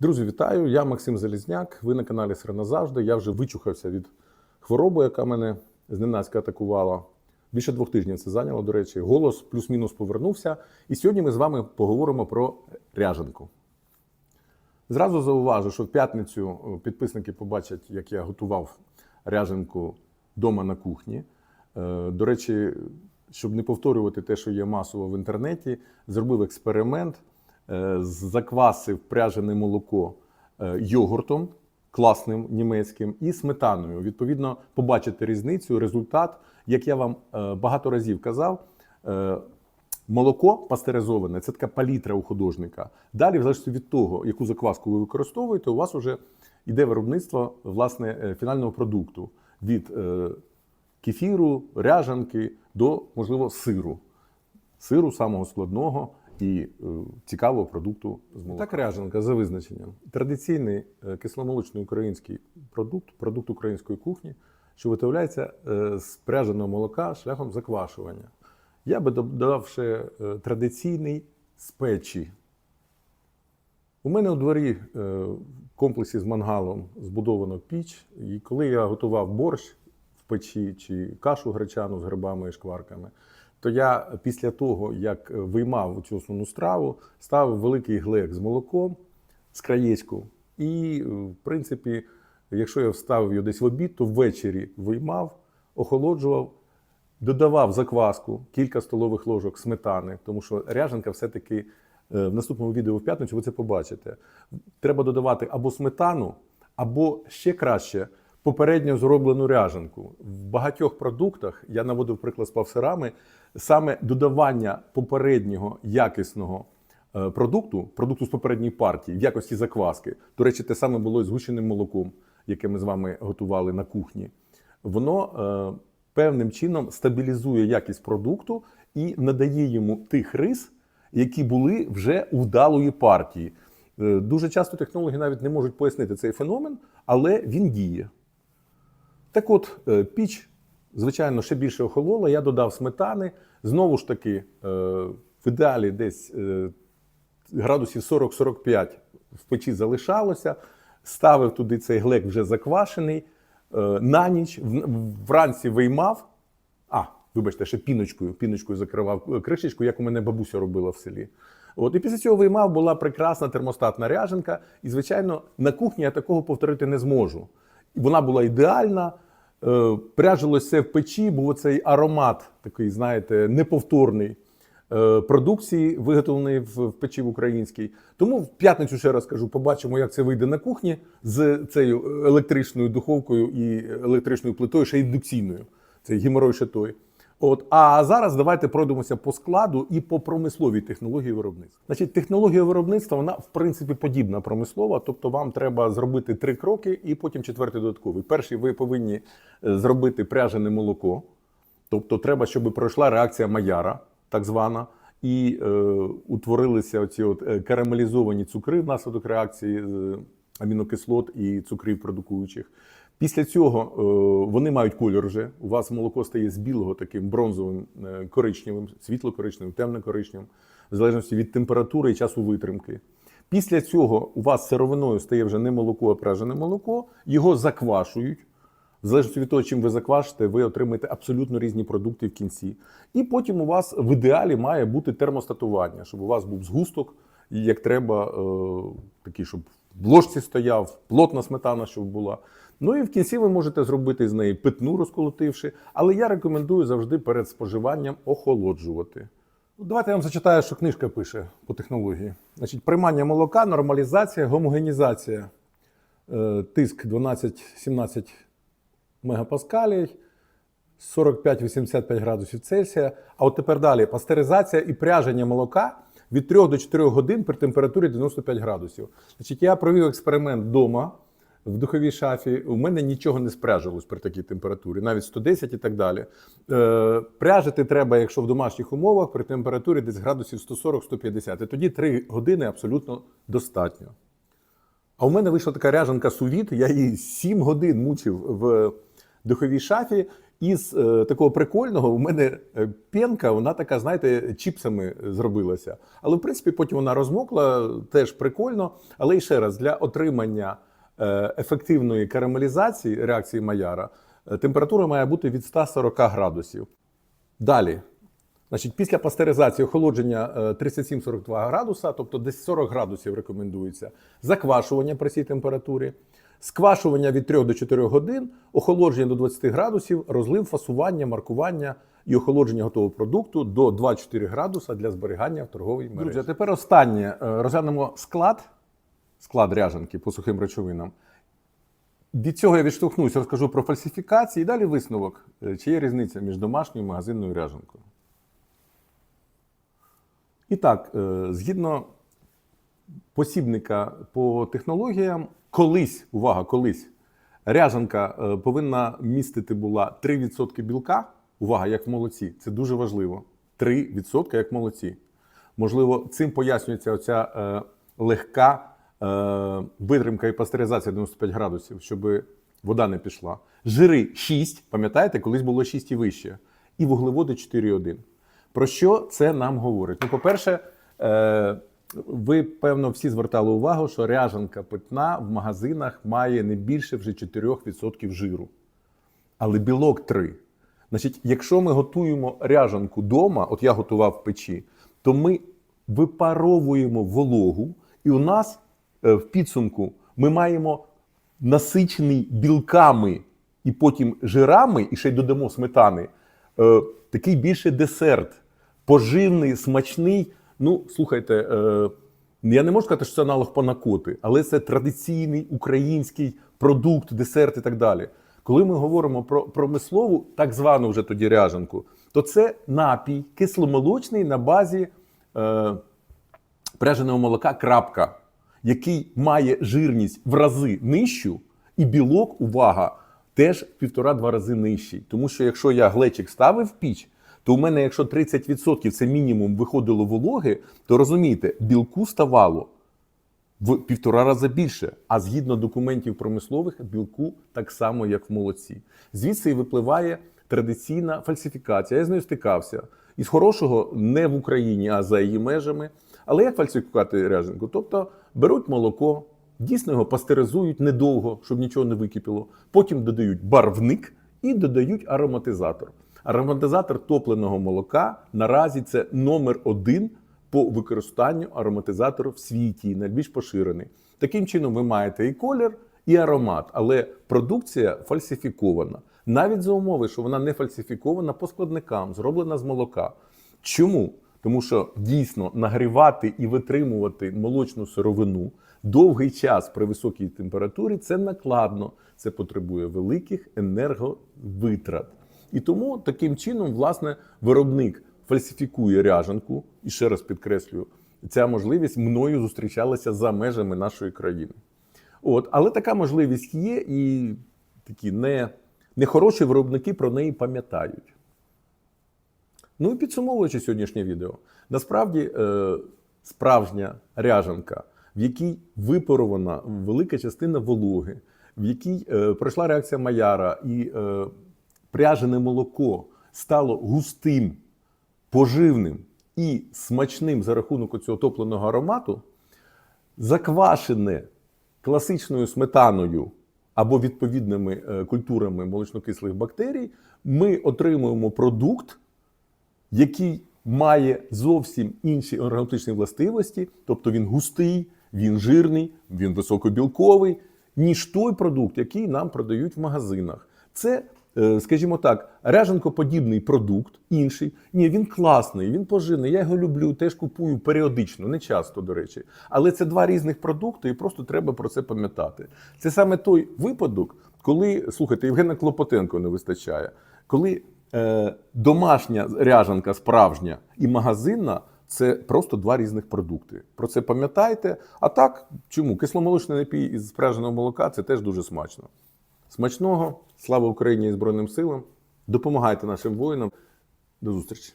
Друзі, вітаю! Я Максим Залізняк. Ви на каналі Сир назавжди. Я вже вичухався від хвороби, яка мене зненацька атакувала. Більше двох тижнів це зайняло, до речі. Голос плюс-мінус повернувся. І сьогодні ми з вами поговоримо про ряженку. Зразу зауважу, що в п'ятницю е, підписники побачать, як я готував ряженку вдома на кухні. Е, До речі, щоб не повторювати те, що є масово в інтернеті, зробив експеримент, заквасив пряжене молоко е, йогуртом класним німецьким і сметаною. Відповідно, побачите різницю, результат, як я вам е, багато разів казав. е, Молоко пастеризоване це така палітра у художника. Далі, в залежності від того, яку закваску ви використовуєте, у вас вже йде виробництво власне е, фінального продукту від е, кефіру, ряжанки до, можливо, сиру. Сиру самого складного і е, цікавого продукту з молока. Так, ряжанка за визначенням. Традиційний е, кисломолочний український продукт, продукт української кухні, що виготовляється е, з пряженого молока шляхом заквашування. Я би додав ще традиційний з печі. У мене у дворі в комплексі з мангалом збудовано піч, і коли я готував борщ в печі чи кашу гречану з грибами і шкварками, то я після того, як е, виймав цю основну страву, ставив великий глек з молоком з краєчку. І, е, в принципі, якщо я вставив його десь в обід, то ввечері виймав, охолоджував, додавав закваску, кілька столових ложок сметани, тому що ряженка все-таки е, в наступному відео в п'ятницю ви це побачите. Треба додавати або сметану, або ще краще попередньо зроблену ряженку. В багатьох продуктах, я наводив приклад з павсирами, саме додавання попереднього якісного е, продукту, продукту з попередньої партії, в якості закваски. До речі, те саме було і з гущеним молоком, яке ми з вами готували на кухні. Воно е, певним чином стабілізує якість продукту і надає йому тих рис, які були вже у вдалої партії. Е, Дуже часто технологи навіть не можуть пояснити цей феномен, але він діє. Так от, е, піч, звичайно, ще більше охолола. Я додав сметани. Знову ж таки, е, в ідеалі десь е, градусів 40-45 в печі залишалося. Ставив туди цей глек вже заквашений. На ніч вранці виймав. А, вибачте, ще піночкою, піночкою закривав кришечку, як у мене бабуся робила в селі. От, і після цього виймав була прекрасна термостатна ряженка. І, звичайно, на кухні я такого повторити не зможу. Вона була ідеальна, е, пряжилося все в печі, був цей аромат, такий, знаєте, неповторний е, продукції, виготовлений в, в печі в українській. Тому в п'ятницю ще раз кажу, побачимо, як це вийде на кухні з цією електричною духовкою і електричною плитою, ще індукційною. Це геморой ще той. От, а зараз давайте пройдемося по складу і по промисловій технології виробництва. Значить, технологія виробництва вона в принципі подібна промислова, тобто вам треба зробити три кроки і потім четвертий додатковий. Перший ви повинні е, зробити пряжене молоко, тобто треба, щоб пройшла реакція Маяра, так звана, і е, утворилися оці от е, карамелізовані цукри внаслідок реакції е, амінокислот і цукрів продукуючих. Після цього е, вони мають колір вже. У вас молоко стає з білого таким бронзовим, е, коричневим, світло-коричневим, темно-коричневим, в залежності від температури і часу витримки. Після цього у вас сировиною стає вже не молоко, а пряжене молоко, його заквашують. В залежності від того, чим ви заквашите, ви отримаєте абсолютно різні продукти в кінці. І потім у вас в ідеалі має бути термостатування, щоб у вас був згусток, як треба, е, такий, щоб в ложці стояв, плотна сметана, щоб була. Ну і в кінці ви можете зробити з неї питну, розколотивши. Але я рекомендую завжди перед споживанням охолоджувати. Ну, Давайте я вам зачитаю, що книжка пише по технології. Значить, приймання молока, нормалізація, гомогенізація, Е, тиск 12-17 мегапаскалій, 45-85 градусів Цельсія. А от тепер далі пастеризація і пряження молока від 3 до 4 годин при температурі 95 градусів. Значить, я провів експеримент вдома в духовій шафі. У мене нічого не спряжилось при такій температурі, навіть 110 і так далі. Е, пряжити треба, якщо в домашніх умовах, при температурі десь градусів 140-150. І тоді 3 години абсолютно достатньо. А у мене вийшла така ряжанка сувіт, я її 7 годин мучив в духовій шафі, із е, такого прикольного у мене е, пенка, вона така, знаєте, чіпсами зробилася. Але в принципі потім вона розмокла, теж прикольно. Але і ще раз, для отримання ефективної карамелізації реакції Маяра е, температура має бути від 140 градусів. Далі. Значить, після пастеризації охолодження е, 37-42 градуса, тобто десь 40 градусів рекомендується. Заквашування при цій температурі, сквашування від 3 до 4 годин, охолодження до 20 градусів, розлив, фасування, маркування і охолодження готового продукту до 2-4 градуса для зберігання в торговій мережі. Друзі, а тепер останнє. Е, Розглянемо склад, склад ряжанки по сухим речовинам. Від цього я відштовхнусь, розкажу про фальсифікації і далі висновок, е, чи є різниця між домашньою і магазинною ряжанкою. І так, е, згідно посібника по технологіям, колись, увага, колись, ряжанка е, повинна містити була 3% білка. Увага, як в молоці. Це дуже важливо. 3% як в молоці. Можливо, цим пояснюється оця легка витримка і пастеризація 95 градусів, щоб вода не пішла. Жири 6, пам'ятаєте, колись було 6 і вище, і вуглеводи 4,1. Про що це нам говорить? Ну, по-перше, е, ви, певно, всі звертали увагу, що ряжанка питна в магазинах має не більше вже 4% жиру, але білок 3. Значить, якщо ми готуємо ряжанку вдома, от я готував в печі, то ми випаровуємо вологу, і у нас е, в підсумку ми маємо насичений білками і потім жирами, і ще й додамо сметани. Е, такий більше десерт, поживний, смачний. Ну, слухайте, е, я не можу сказати, що це аналог панакоти, але це традиційний український продукт, десерт і так далі. Коли ми говоримо про промислову, так звану вже тоді ряжанку, то це напій кисломолочний на базі е, пряженого молока крапка, який має жирність в рази нижчу, і білок, увага, теж в півтора-два рази нижчий. Тому що якщо я глечик ставив в піч, то у мене, якщо 30% це мінімум виходило вологи, то розумієте, білку ставало в півтора рази більше. А згідно документів промислових, білку так само, як в молоці. Звідси і випливає традиційна фальсифікація. Я з нею стикався. Із хорошого не в Україні, а за її межами. Але як фальсифікувати ряженку? Тобто беруть молоко, дійсно його пастеризують недовго, щоб нічого не википіло. Потім додають барвник і додають ароматизатор. Ароматизатор топленого молока наразі це номер один по використанню ароматизатору в світі, найбільш поширений. Таким чином, ви маєте і колір, і аромат, але продукція фальсифікована. Навіть за умови, що вона не фальсифікована по складникам, зроблена з молока. Чому? Тому що дійсно нагрівати і витримувати молочну сировину довгий час при високій температурі це накладно, це потребує великих енерговитрат. І тому таким чином, власне, виробник фальсифікує ряжанку, і ще раз підкреслюю, ця можливість мною зустрічалася за межами нашої країни. От, але така можливість є, і такі не, нехороші виробники про неї пам'ятають. Ну і підсумовуючи сьогоднішнє відео, насправді е, справжня ряжанка, в якій випарована велика частина вологи, в якій е, пройшла реакція Маяра і е, пряжене молоко стало густим, поживним і смачним за рахунок цього топленого аромату, заквашене класичною сметаною або відповідними культурами молочнокислих бактерій, ми отримуємо продукт, який має зовсім інші енергетичні властивості, тобто він густий, він жирний, він високобілковий, ніж той продукт, який нам продають в магазинах. Це, е, скажімо так, ряженкоподібний продукт, інший. Ні, він класний, він поживний. Я його люблю, теж купую періодично, не часто, до речі. Але це два різних продукти, і просто треба про це пам'ятати. Це саме той випадок, коли слухайте, Євгена Клопотенко не вистачає, коли домашня ряжанка справжня і магазинна. Це просто два різних продукти. Про це пам'ятайте. А так, чому? Кисломолочний напій із спряженого молока це теж дуже смачно. Смачного, слава Україні і Збройним силам. Допомагайте нашим воїнам. До зустрічі!